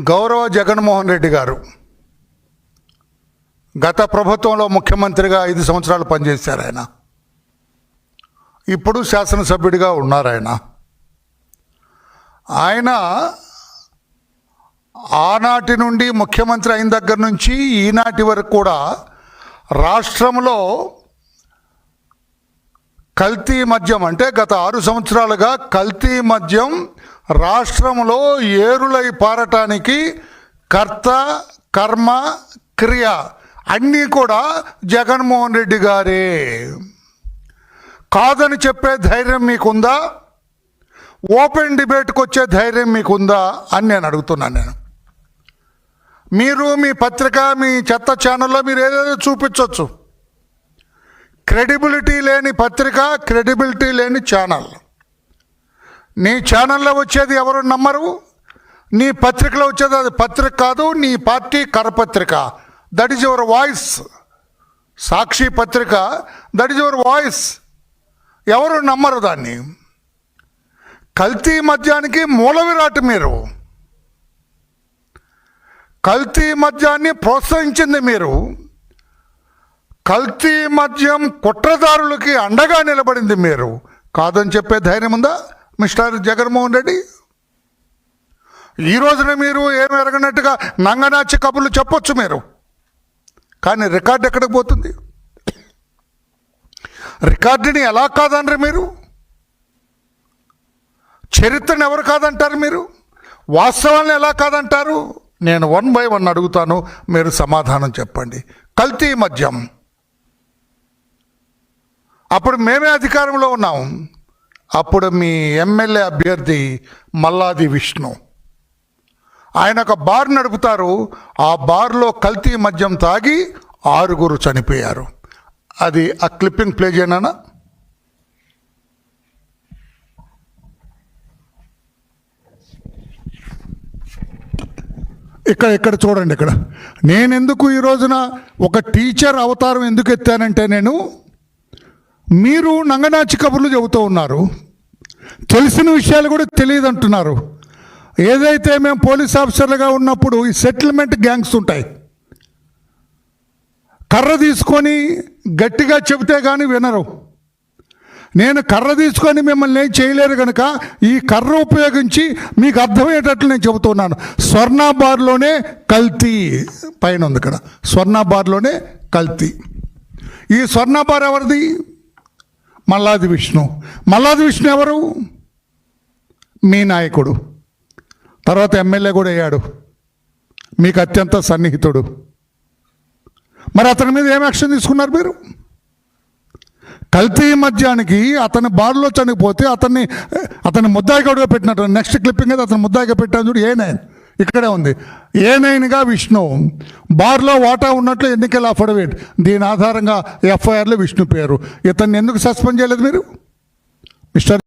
గౌరవ జగన్మోహన్ రెడ్డి గారు గత ప్రభుత్వంలో ముఖ్యమంత్రిగా ఐదు సంవత్సరాలు పనిచేశారు ఆయన. ఇప్పుడు శాసనసభ్యుడిగా ఉన్నారు ఆయన. ఆయన ఆనాటి నుండి ముఖ్యమంత్రి అయిన దగ్గర నుంచి ఈనాటి వరకు కూడా రాష్ట్రంలో కల్తీ మద్యం అంటే గత ఆరు సంవత్సరాలుగా కల్తీ మద్యం రాష్ట్రంలో ఏరులై పారటానికి కర్త కర్మ క్రియ అన్నీ కూడా జగన్మోహన్ రెడ్డి గారే. కాదని చెప్పే ధైర్యం మీకుందా? ఓపెన్ డిబేట్కి వచ్చే ధైర్యం మీకుందా అని నేను అడుగుతున్నాను నేను. మీరు మీ పత్రిక మీ చెత్త ఛానల్లో మీరు ఏదేదో చూపించవచ్చు క్రెడిబిలిటీ లేని పత్రిక క్రెడిబిలిటీ లేని ఛానల్. నీ ఛానల్లో వచ్చేది ఎవరు నమ్మరు? నీ పత్రికలో వచ్చేది అది పత్రిక కాదు నీ party కరపత్రిక. That is your voice Sakshi పత్రిక దట్ ఈజ్ యువర్ వాయిస్ ఎవరు నమ్మరు దాన్ని? కల్తీ మద్యానికి మూల విరాట్ మీరు. కల్తీ మద్యాన్ని ప్రోత్సహించింది మీరు. కల్తీ మద్యం కుట్రదారులకి అండగా నిలబడింది మీరు. కాదని చెప్పే ధైర్యం ఉందా మిస్టర్ జగన్మోహన్ రెడ్డి? ఈ రోజున మీరు ఏమి ఎరగనట్టుగా నంగనాచి కబుర్లు చెప్పొచ్చు మీరు. కానీ రికార్డు ఎక్కడికి పోతుంది? రికార్డుని ఎలా కాదనరు మీరు? చరిత్రను ఎవరు కాదంటారు మీరు? వాస్తవాలను ఎలా కాదంటారు? నేను వన్ బై వన్ అడుగుతాను మీరు సమాధానం చెప్పండి. కల్తీ మద్యం. అప్పుడు మేమే అధికారంలో ఉన్నాం. అప్పుడు మీ ఎమ్మెల్యే అభ్యర్థి మల్లాది విష్ణు. ఆయన ఒక బార్ నడుపుతారు. ఆ బార్లో కల్తీ మద్యం తాగి ఆరుగురు చనిపోయారు. అది ఆ క్లిప్పింగ్ ప్లే చేయనా? ఇక్కడ ఇక్కడ చూడండి ఇక్కడ. నేను ఎందుకు ఈ రోజున ఒక టీచర్ అవతారం ఎందుకు ఎత్తానంటే నేను మీరు నంగనాచి కబుర్లు చెబుతూ ఉన్నారు. తెలిసిన విషయాలు కూడా తెలియదు అంటున్నారు ఏదైతే మేము పోలీస్ ఆఫీసర్లుగా ఉన్నప్పుడు ఈ సెటిల్మెంట్ గ్యాంగ్స్ ఉంటాయి. కర్ర తీసుకొని గట్టిగా చెబితే కానీ వినరు. నేను కర్ర తీసుకొని మిమ్మల్ని ఏం చేయలేరు కనుక ఈ కర్ర ఉపయోగించి మీకు అర్థమయ్యేటట్లు నేను చెబుతున్నాను. స్వర్ణ బార్లోనే కల్తీ పైన ఉంది ఇక్కడ. స్వర్ణ బార్లోనే కల్తీ. ఈ స్వర్ణ బార్ ఎవరిది? మల్లాది విష్ణు. మల్లాది విష్ణు ఎవరు? మీ నాయకుడు. తర్వాత ఎమ్మెల్యే కూడా అయ్యాడు. మీకు అత్యంత సన్నిహితుడు. మరి అతని మీద ఏం యాక్షన్ తీసుకున్నారు మీరు? కల్తీ మద్యానికి అతని బారులో చనిపోతే అతన్ని అతన్ని ముద్దాయిగా పెట్టినట్టు. నెక్స్ట్ క్లిప్పింగ్ అయితే అతను ముద్దాయిగా పెట్టాను చూడు ఏ నేను ఇక్కడే ఉంది. ఏనైనగా విష్ణు. బార్లో వాటా ఉన్నట్లు ఎన్నికల అఫిడవిట్. దీని ఆధారంగా ఎఫ్ఐఆర్లో విష్ణు పేరు. ఇతన్ని ఎందుకు సస్పెండ్ చేయలేదు మీరు? మిస్టర్